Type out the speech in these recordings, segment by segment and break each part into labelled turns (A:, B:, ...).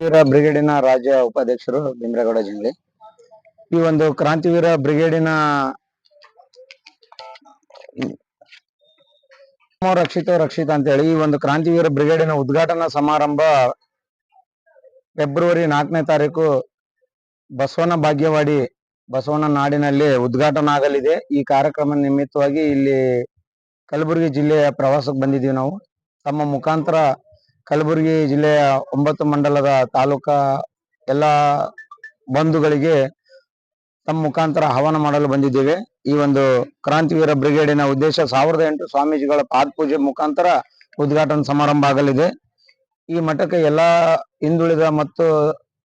A: ವೀರ ಬ್ರಿಗೇಡಿನ ರಾಜ್ಯ ಉಪಾಧ್ಯಕ್ಷರು ಭೀಮರಾಗೌಡ ಜಿಲ್ಲೆ ಈ ಒಂದು ಕ್ರಾಂತಿವೀರ ಬ್ರಿಗೇಡಿನ ರಕ್ಷಿತೋ ರಕ್ಷಿತ ಅಂತ ಹೇಳಿ ಈ ಒಂದು ಕ್ರಾಂತಿವೀರ ಬ್ರಿಗೇಡಿನ ಉದ್ಘಾಟನಾ ಸಮಾರಂಭ ಫೆಬ್ರವರಿ ನಾಲ್ಕನೇ ತಾರೀಕು ಬಸವನ ಭಾಗ್ಯವಾಡಿ, ಬಸವನ ನಾಡಿನಲ್ಲಿ ಉದ್ಘಾಟನಾ ಆಗಲಿದೆ. ಈ ಕಾರ್ಯಕ್ರಮ ನಿಮಿತ್ತವಾಗಿ ಇಲ್ಲಿ ಕಲಬುರಗಿ ಜಿಲ್ಲೆಯ ಪ್ರವಾಸಕ್ಕೆ ಬಂದಿದ್ದೀವಿ ನಾವು. ತಮ್ಮ ಮುಖಾಂತರ ಕಲಬುರಗಿ ಜಿಲ್ಲೆಯ ಒಂಬತ್ತು ಮಂಡಲದ ತಾಲೂಕಾ ಎಲ್ಲ ಬಂಧುಗಳಿಗೆ ತಮ್ಮ ಮುಖಾಂತರ ಹವನ ಮಾಡಲು ಬಂದಿದ್ದೇವೆ. ಈ ಒಂದು ಕ್ರಾಂತಿವೀರ ಬ್ರಿಗೇಡಿನ ಉದ್ದೇಶ ಸಾವಿರದ ಎಂಟು ಸ್ವಾಮೀಜಿಗಳ ಪಾದ ಪೂಜೆ ಮುಖಾಂತರ ಉದ್ಘಾಟನಾ ಸಮಾರಂಭ ಆಗಲಿದೆ. ಈ ಮಠಕ್ಕೆ ಎಲ್ಲ ಹಿಂದುಳಿದ ಮತ್ತು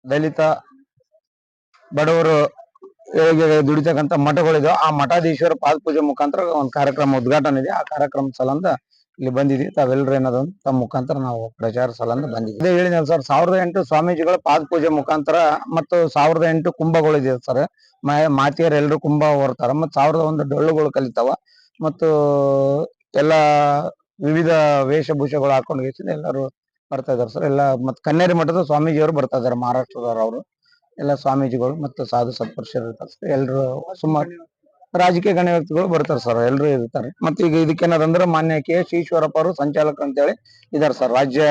A: ದಲಿತ ಬಡವರು ಹೇಗೆ ದುಡಿತಕ್ಕಂತ ಮಠಗಳಿದಾವೆ. ಆ ಮಠಾಧೀಶ್ವರ ಪಾದಪೂಜೆ ಮುಖಾಂತರ ಒಂದು ಕಾರ್ಯಕ್ರಮ ಉದ್ಘಾಟನೆ ಇದೆ. ಆ ಕಾರ್ಯಕ್ರಮ ಸಲಂದ ಇಲ್ಲಿ ಬಂದಿದ್ವಿ ತಾವೆಲ್ಲರೂ ಏನದ ತಮ್ಮ ಮುಖಾಂತರ ನಾವು ಪ್ರಚಾರ ಸಲಂದ ಬಂದಿದ್ವಿ ಅದೇ ಹೇಳಿದ್ನಲ್ಲ ಸರ್, ಸಾವಿರದ ಎಂಟು ಸ್ವಾಮೀಜಿಗಳ ಪಾದ ಪೂಜೆ ಮುಖಾಂತರ ಮತ್ತು ಸಾವಿರದ ಎಂಟು ಕುಂಭಗಳಿದೆ ಸರ್. ಮಾತಿಯರು ಎಲ್ಲರೂ ಕುಂಭ ಹೊರ್ತಾರ ಮತ್ತು ಸಾವಿರದ ಒಂದು ಡೊಳ್ಳುಗಳು ಕಲಿತಾವ. ಮತ್ತು ಎಲ್ಲ ವಿವಿಧ ವೇಷಭೂಷಗಳು ಹಾಕೊಂಡು ಎಲ್ಲರೂ ಬರ್ತಾ ಇದಾರೆ ಸರ್. ಎಲ್ಲ ಮತ್ತು ಕನ್ನೇರಿ ಮಠದ ಸ್ವಾಮೀಜಿಯವರು ಬರ್ತಾ ಇದಾರೆ ಮಹಾರಾಷ್ಟ್ರದವರು. ಅವರು ಎಲ್ಲ ಸ್ವಾಮೀಜಿಗಳು ಮತ್ತು ಸಾಧು ಸತ್ಪುರುಷರು ಇರ್ತಾರೆ ಎಲ್ಲರೂ ಸುಮಾರು ರಾಜಕೀಯ ಗಣ್ಯ ವ್ಯಕ್ತಿಗಳು ಬರ್ತಾರೆ ಸರ್ ಎಲ್ಲರೂ ಇರ್ತಾರೆ. ಮತ್ತೆ ಈಗ ಇದಕ್ಕೇನದಂದ್ರೆ ಮಾನ್ಯ ಕೆ ಎಸ್ ಈಶ್ವರಪ್ಪ ಅವರು ಸಂಚಾಲಕ ಅಂತೇಳಿ ಇದಾರೆ ಸರ್ ರಾಜ್ಯ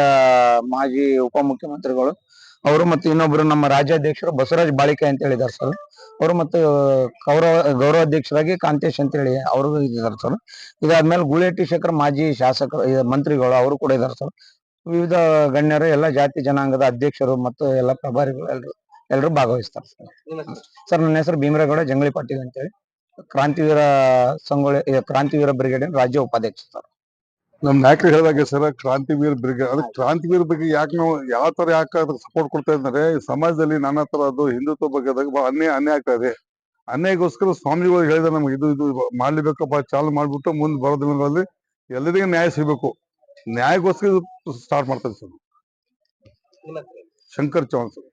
A: ಮಾಜಿ ಉಪಮುಖ್ಯಮಂತ್ರಿಗಳು ಅವರು ಮತ್ತೆ ಇನ್ನೊಬ್ರು ನಮ್ಮ ರಾಜ್ಯಾಧ್ಯಕ್ಷರು ಬಸವರಾಜ್ ಬಾಳಿಕೆ ಅಂತ ಹೇಳಿದ್ದಾರೆ ಸರ್ ಅವರು ಮತ್ತು ಗೌರವ ಗೌರವಾಧ್ಯಕ್ಷರಾಗಿ ಕಾಂತೇಶ್ ಅಂತ ಹೇಳಿ ಅವರು ಇದ್ದಾರೆ ಸರ್ ಇದಾದ್ಮೇಲೆ ಗುಳೇಟಿ ಶೇಖರ್ ಮಾಜಿ ಶಾಸಕರು ಮಂತ್ರಿಗಳು ಅವರು ಕೂಡ ಇದ್ದಾರೆ ಸರ್ ವಿವಿಧ ಗಣ್ಯರು ಎಲ್ಲ ಜಾತಿ ಜನಾಂಗದ ಅಧ್ಯಕ್ಷರು ಮತ್ತು ಎಲ್ಲ ಪ್ರಭಾರಿಗಳು ಎಲ್ಲರೂ ಎಲ್ಲರೂ ಭಾಗವಹಿಸ್ತಾರೆ ಸರ್ ಸರ್ ನನ್ನ ಹೆಸರು ಭೀಮರಾಗೌಡ ಜಂಗಳಿ ಪಾಟೀಲ್ ಅಂತೇಳಿ. ಕ್ರಾಂತಿವೀರ ಸಂಗೊಳ್ಳಿ ಕ್ರಾಂತಿವೀರ ಬ್ರಿಗೇಡಿನ ರಾಜ್ಯ ಉಪಾಧ್ಯಕ್ಷ ಸರ್
B: ನಮ್ ನಾಯಕರು ಹೇಳಿದಾಗೆ ಸರ್ ಕ್ರಾಂತಿವೀರ್ ಬ್ರಿಗೇಡ್ ಅದಕ್ಕೆ ಕ್ರಾಂತಿವೀರ್ ಬಗ್ಗೆ ಯಾಕೆ ನಾವು ಯಾವ ತರ ಯಾಕೆ ಅದಕ್ಕೆ ಸಪೋರ್ಟ್ ಕೊಡ್ತಾ ಇದ್ದಾರೆ ಸಮಾಜದಲ್ಲಿ ನಾನಾ ತರದ್ದು ಹಿಂದುತ್ವ ಬಗ್ಗೆ ಅನ್ಯಾಯ ಅನ್ಯಾಯ ಆಗ್ತಾ ಇದೆ. ಅನ್ಯಾಯಗೋಸ್ಕರ ಸ್ವಾಮಿಗಳು ಹೇಳಿದ ನಮ್ಗೆ ಇದು ಇದು ಮಾಡ್ಲಿಬೇಕಪ್ಪ ಚಾಲು ಮಾಡ್ಬಿಟ್ಟು ಮುಂದೆ ಬರೋ ದಿನಗಳಲ್ಲಿ ಎಲ್ಲರಿಗೂ ನ್ಯಾಯ ಸಿಗಬೇಕು. ನ್ಯಾಯಗೋಸ್ಕರ ಸ್ಟಾರ್ಟ್ ಮಾಡ್ತಾರೆ ಸರ್. ಶಂಕರ್ ಚೌಹಾಣ್ ಸರ್.